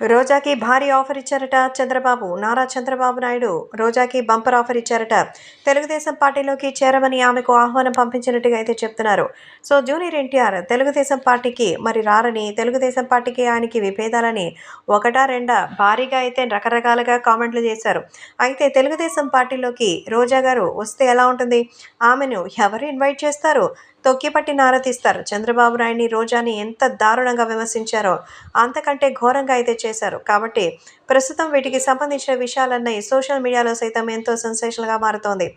రోజాకి భారీ ఆఫర్ ఇచ్చారట చంద్రబాబు. నారా చంద్రబాబు నాయుడు రోజాకి బంపర్ ఆఫర్ ఇచ్చారట. తెలుగుదేశం పార్టీలోకి చేరమని ఆమెకు ఆహ్వానం పంపించినట్టుగా అయితే చెప్తున్నారు. సో జూనియర్ ఎన్టీఆర్ తెలుగుదేశం పార్టీకి మరి రారని తెలుగుదేశం పార్టీకి ఆయనకి విభేదాలని ఒకటా రెండా భారీగా అయితే రకరకాలుగా కామెంట్లు చేశారు. అయితే తెలుగుదేశం పార్టీలోకి రోజా గారు వస్తే ఎలా ఉంటుంది? ఆమెను ఎవరు ఇన్వైట్ చేస్తారు? తొక్కిపట్టి నారతీస్తారు చంద్రబాబు నాయుడిని రోజాని ఎంత దారుణంగా విమర్శించారో అంతకంటే ఘోరంగా అయితే చేశారు. కాబట్టి ప్రస్తుతం వీటికి సంబంధించిన విషయాలన్నీ సోషల్ మీడియాలో సైతం ఎంతో సెన్సేషన్గా మారుతోంది.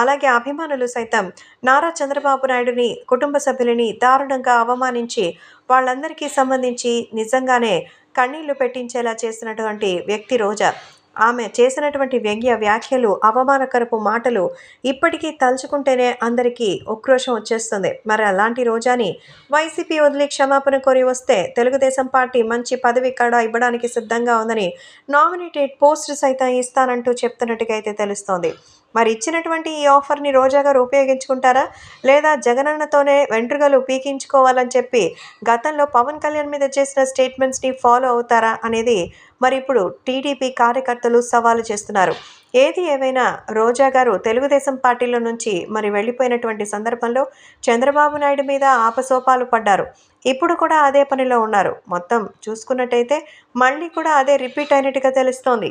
అలాగే అభిమానులు సైతం నారా చంద్రబాబు నాయుడుని కుటుంబ సభ్యులని దారుణంగా అవమానించి వాళ్ళందరికీ సంబంధించి నిజంగానే కన్నీళ్ళు పెట్టించేలా చేసినటువంటి వ్యక్తి రోజా. ఆమె చేసినటువంటి వ్యంగ్య వ్యాఖ్యలు అవమానకరపు మాటలు ఇప్పటికీ తలుచుకుంటేనే అందరికీ ఉక్రోషం వచ్చేస్తుంది. మరి అలాంటి రోజాని వైసీపీ వదిలి క్షమాపణ కోరి వస్తే తెలుగుదేశం పార్టీ మంచి పదవి కూడా ఇవ్వడానికి సిద్ధంగా ఉందని నామినేటెడ్ పోస్ట్ సైతం ఇస్తానంటూ చెప్తున్నట్టుగా అయితే తెలుస్తోంది. మరి ఇచ్చినటువంటి ఈ ఆఫర్ని రోజా గారు ఉపయోగించుకుంటారా? లేదా జగనన్నతోనే వెంట్రుకలు పీకించుకోవాలని చెప్పి గతంలో పవన్ కళ్యాణ్ మీద చేసిన స్టేట్మెంట్స్ని ఫాలో అవుతారా అనేది మరి ఇప్పుడు టీడీపీ కార్యకర్త కార్యకర్తలు సవాలు చేస్తున్నారు. ఏది ఏమైనా రోజా గారు తెలుగుదేశం పార్టీలో నుంచి మరి వెళ్ళిపోయినటువంటి సందర్భంలో చంద్రబాబు నాయుడు మీద ఆపసోపాలు పడ్డారు. ఇప్పుడు కూడా అదే పనిలో ఉన్నారు. మొత్తం చూసుకున్నట్టయితే మళ్ళీ కూడా అదే రిపీట్ అయినట్టుగా తెలుస్తోంది.